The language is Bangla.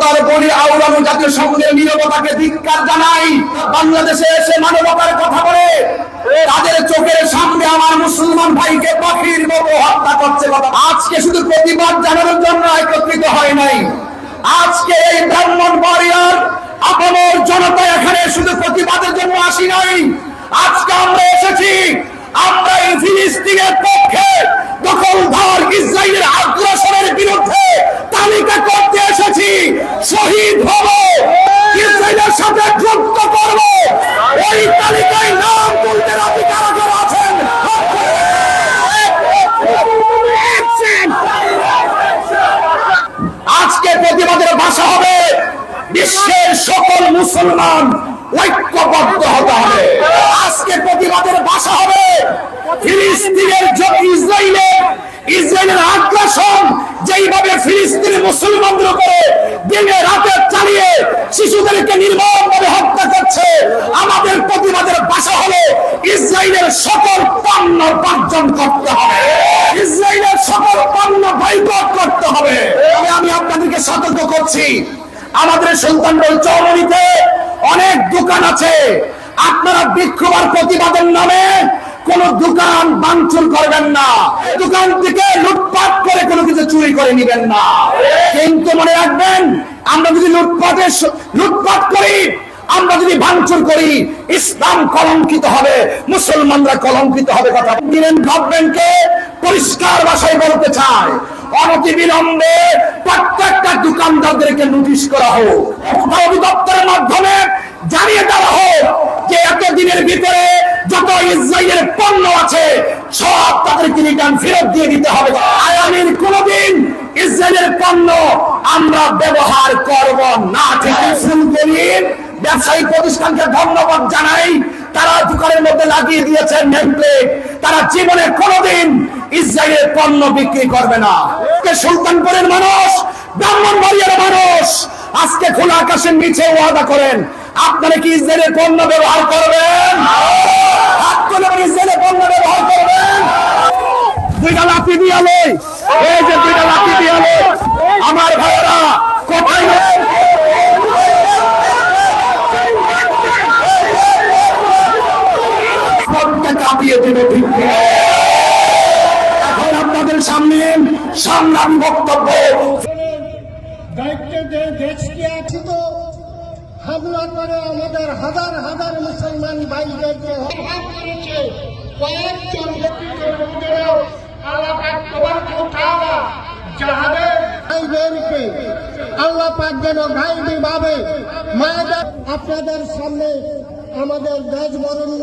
খবরদার বলি আওলামু জাতীয় সংঘের নিরবতাকে ধিক্কার জানাই। বাংলাদেশে এসে মানবতার কথা বলে, তাদের চোখের সামনে আমার মুসলমান ভাইকে পাখির মতো হত্যা করছে আজকে শুধু প্রতিবাদ জানানোর জন্য একত্রিত হয় নাই। আজকে এই ব্রাহ্মণ বাড়িয়ার আপনার জনতা এখানে শুধু প্রতিবাদের জন্য আসি নাই। আজকে আমরা এসেছি, আমরা এই ফিলিস্তিনের পক্ষে দখলদার ইসরায়েলের আগ্রাসনের বিরুদ্ধে তালিকা করতে এসেছি শহীদ হব ইসরায়েলের সাথে যুদ্ধ করব ওই তালিকায় নাম তুলতে রাজি কারা কারা আছেন আজকে ভাষা হবে। বিশ্বের সকল মুসলমান ঐক্যবদ্ধ হতে হবে। আজকে প্রতিবাদের ভাষা হবে। ফিলিস্তিনের ইসরায়েলের ইসরায়েলের আগ্রাসন যেইভাবে ফিলিস্তিনি মুসলমানদের উপরে দিনে রাতে চালিয়ে শিশুদেরকে নির্মমভাবে হত্যা করছে, আমাদের প্রতিবাদের ভাষা হলো ইসরায়েলের সকল পণ্য বর্জন করতে হবে। ইসরায়েলের সকল পণ্য বয়কট করতে হবে তবে আমি আপনাদেরকে সতর্ক করছি। আমাদের সুলতানপুর চৌমনিতে অনেক দোকান আছে। আপনারা বিক্ষোভ আর প্রতিবাদের নামে কোন দোকান ভাঙচুর করবেন না। দোকান থেকে লুটপাট করে কোনো কিছু চুরি করে নিবেন না। কিন্তু মনে রাখবেন, আমরা যদি লুটপাটের লুটপাট করি, আমরা যদি ভাঙচুর করি, ইসলাম কলঙ্কিত হবে, মুসলমানরা কলঙ্কিত হবে কথা। গভর্নমেন্টকে পরিষ্কার ভাষায় বলতে চায়। অনতি প্রত্যেকটা দোকানদারদেরকে নোটিশ করা হোক। অধিদপ্তরের মাধ্যমে জানিয়ে দেওয়া হোক যে এত দিনের ভিতরে যত ইসরায়েলের পণ্য আছে, সব তাদেরকে রিটার্ন ফেরত দিয়ে দিতে হবে। আগামীর কোনদিন ইসরায়েলের পণ্য আমরা ব্যবহার করব না। ঠিক ব্যবসায়িক প্রতিষ্ঠানকে ধন্যবাদ জানাই। তারা মধ্যে লাগিয়ে দিয়েছেন নেমপ্লেট। তারা জীবনে কোনোদিন ইসরায়েলের পণ্য বিক্রি করবে না। সুলতানপুরের মানুষ? ব্রাহ্মণবাড়িয়ার মানুষ। আজকে খোলা আকাশের নিচে ওয়াদা করেন, আপনারা কি ইসরায়েলের পণ্য ব্যবহার করবেন? ইসরায়েলের পণ্য ব্যবহার করবেন? দুইটা লাঠি দিয়ালে এই যে দুইটা লাঠি দিয়ালে আমার ভাইরা সবকে কাঁপিয়ে দেবে। এখন আপনাদের সামনে বক্তব্য। আমাদের আপনাদের সামনে আমাদের দেশ বরণ্য